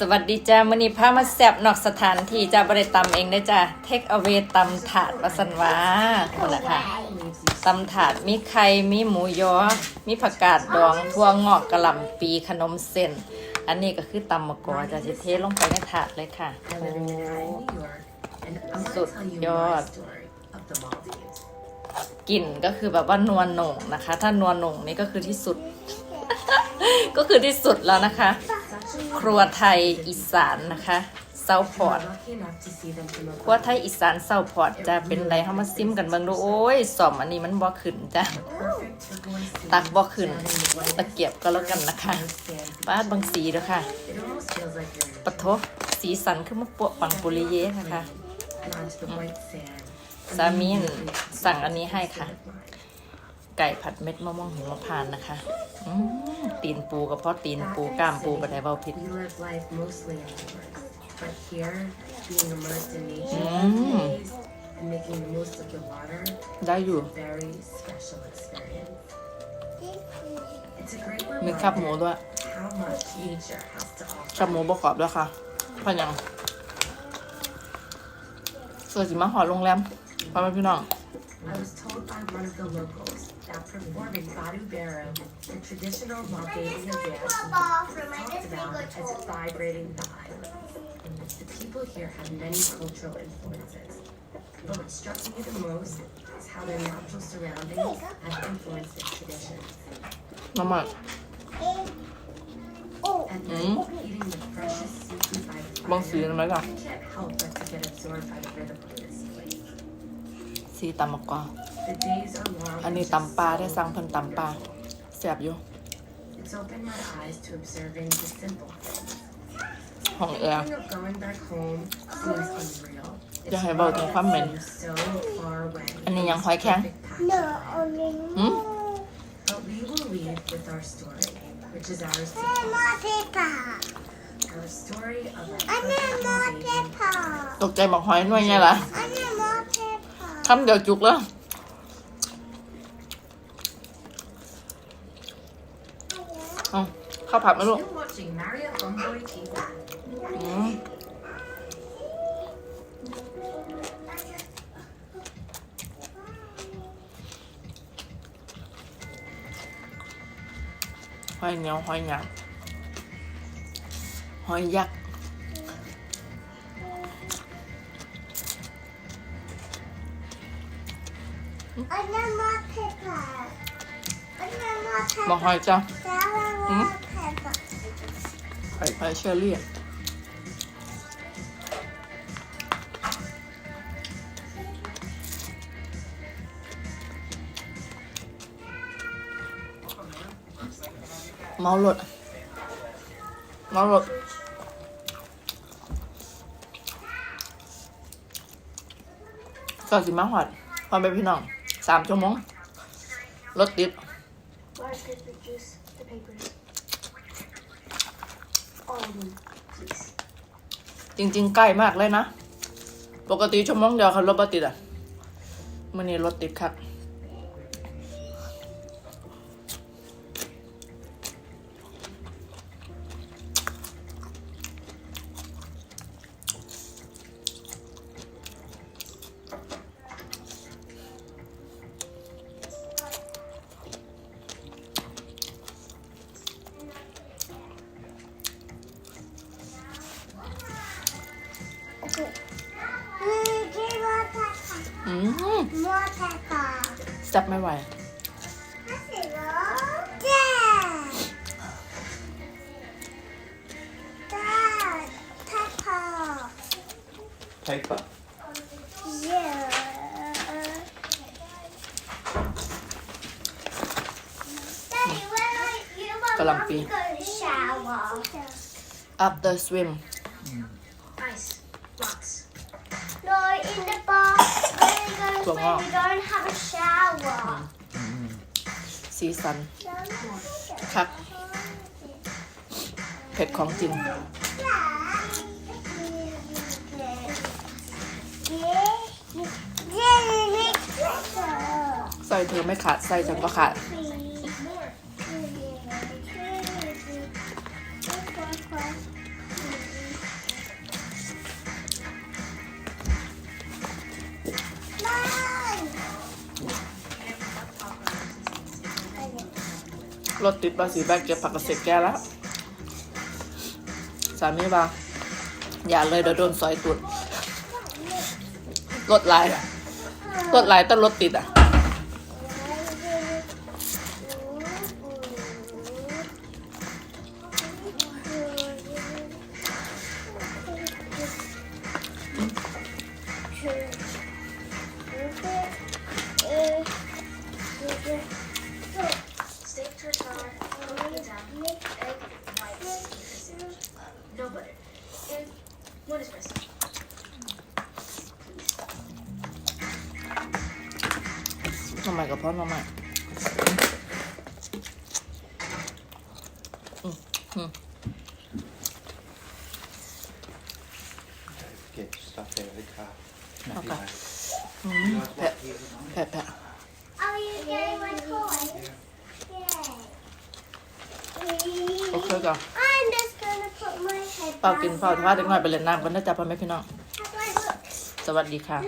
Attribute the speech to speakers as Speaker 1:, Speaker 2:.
Speaker 1: สวัสดีจ้ามือนี้พามาแซบนอกสถานที่จ้าบ่ได้ตำเองเด้จ้าเทคเอาเวตำถาดวาสันวาคนละค่ะตำถาดมีไข่มีหมูยอ มีผักกาดดองทั่วงอกกระหล่ำปีขนมเส้น อันนี้ก็คือตำมะกอจ้าจะเทลงไปในถาดเลยค่ะสุดยอดกลิ่นก็คือแบบว่านวลหน่งนะคะ ถ้านวลหน่งนี่ก็คือที่สุด ก็คือที่สุดแล้วนะคะ ครัวไทยอีสานนะคะเซาพอร์ต
Speaker 2: I'm lucky enough to see them from
Speaker 1: ครัว
Speaker 2: above.
Speaker 1: ไทยอีสานเซาพอร์ตจะเป็นไรเฮามาซิมกันเบิ่งดูโอ้ยสอมอันนี้มันบ่ขึ้นจ้ะ
Speaker 2: Perfect turquoise sea
Speaker 1: ตักบ่ขึ้น
Speaker 2: surrounding the white
Speaker 1: ตะเกียบก็แล้วกันนะคะ
Speaker 2: sand.
Speaker 1: ป้าดบางสีเด้อค่ะ
Speaker 2: It almost feels like you're in
Speaker 1: ปะโทสีสันคือมาปะปังปุริเยค่ะ
Speaker 2: and onto the white sand.
Speaker 1: สามีนสั่งอันนี้ให้ค่ะ ไก่ผัดเม็ดมะม่วงหิมพานต์นะคะอืมตีนปูกับพ่อตีนปูกล้ามปูบ่ได้เว้าผิด
Speaker 2: We live life mostly indoors, but here, being immersed in nature
Speaker 1: Mm.
Speaker 2: for days and making the most of the water,
Speaker 1: ได้อยู่
Speaker 2: very special experience. It's a great
Speaker 1: มีขับหมู
Speaker 2: reminder
Speaker 1: ด้วย
Speaker 2: how much nature has to offer.
Speaker 1: ขับหมูประกอบด้วยค่ะพะยังเสือสิมาหอดโรงแรมพ่อแม่พี่น้อง
Speaker 2: I was told by one of the locals that performing Badu Baro, the traditional Maldivian dance, talked about as vibrating the islands. The people here have many cultural influences, but what struck me the most is how their natural surroundings have influenced their traditions.
Speaker 1: น้ำมัน
Speaker 2: At night, eating the freshest seafood by the
Speaker 1: บางสี
Speaker 2: fire,
Speaker 1: ไหมล่ะ
Speaker 2: you can't help but to get absorbed by the rhythm of this place.
Speaker 1: สีตำมะกอ
Speaker 2: The days are long.
Speaker 1: อันนี้
Speaker 2: and
Speaker 1: ตำปลา
Speaker 2: just
Speaker 1: ได้
Speaker 2: so
Speaker 1: สั่งเพิ่นตำปลาแซ่บอยู่
Speaker 2: It's opened my eyes to observing the simple things.
Speaker 1: ห้องแอร์
Speaker 2: Thinking of going back home seems unreal. It's
Speaker 1: Dạ, hãy bảo
Speaker 2: far
Speaker 1: thằng Pháp mình.
Speaker 2: so far away.
Speaker 1: Anh này nhắn
Speaker 2: This
Speaker 1: hỏi Khang.
Speaker 2: perfect patch of land.
Speaker 1: หืม
Speaker 2: But we will leave with our story, which is ours to tell. Our story of our perfect Maldivian
Speaker 1: ตกใจบอกหอยหน่วยไงล่ะคำเดียวจุกแล้ว อาข้าวผัดไหมลูก
Speaker 2: You're watching Mario Homeboy TV.
Speaker 1: อืมหอยเหนียวหอยหยาบหอยยักษ์บอกหอยจ้ะหอ ยหอยเชอรี่เมารถเมารถก็สิมาหอดพอไปพี่น้องสามชั่วโมงรถติด
Speaker 3: Large paper juice, the papers.
Speaker 1: จริงๆ ใกล้มากเลยนะ ปกติชั่วโมงเดียวคันรถบ่ติดอะมื่อนี้รถติดคัก แซ่บไม่ไหว
Speaker 4: paper.
Speaker 1: Kalampi.
Speaker 3: Shower.
Speaker 1: after swim
Speaker 3: Ice. Rocks. When we go to
Speaker 1: Go
Speaker 3: swim,
Speaker 1: on.
Speaker 3: we don't have a shower.
Speaker 1: สีสัน คัก เผ็ดของจริง ใส่เธอไม่ขาด ใส่ฉันก็ขาด
Speaker 3: More.
Speaker 1: รถติดบาสีแบกเก็บผักเกระเสร็จแกแล้วสามีบ่าอย่าเลยเดี๋ยวโดนซอยตุดรถหลายรถหลายแต่รถติดอะ
Speaker 3: and one espresso.
Speaker 1: ทำไมกับพ่อทำไมอืมอืม
Speaker 4: Get stuff out of the car.
Speaker 1: Okay.
Speaker 4: You
Speaker 1: Mm.
Speaker 4: guys
Speaker 1: Pet.
Speaker 4: want here tonight?
Speaker 1: แผะแผะ
Speaker 3: Are you getting my toy? Yeah.
Speaker 1: โอเคจ้ะ
Speaker 3: I'm just gonna put my head
Speaker 1: เปล่ากินเปล่าทอดเด็กหน่อยไปเล่นน้ำกันนะจ๊ะพ่อแม่พี่น้อง สวัสดีค่ะ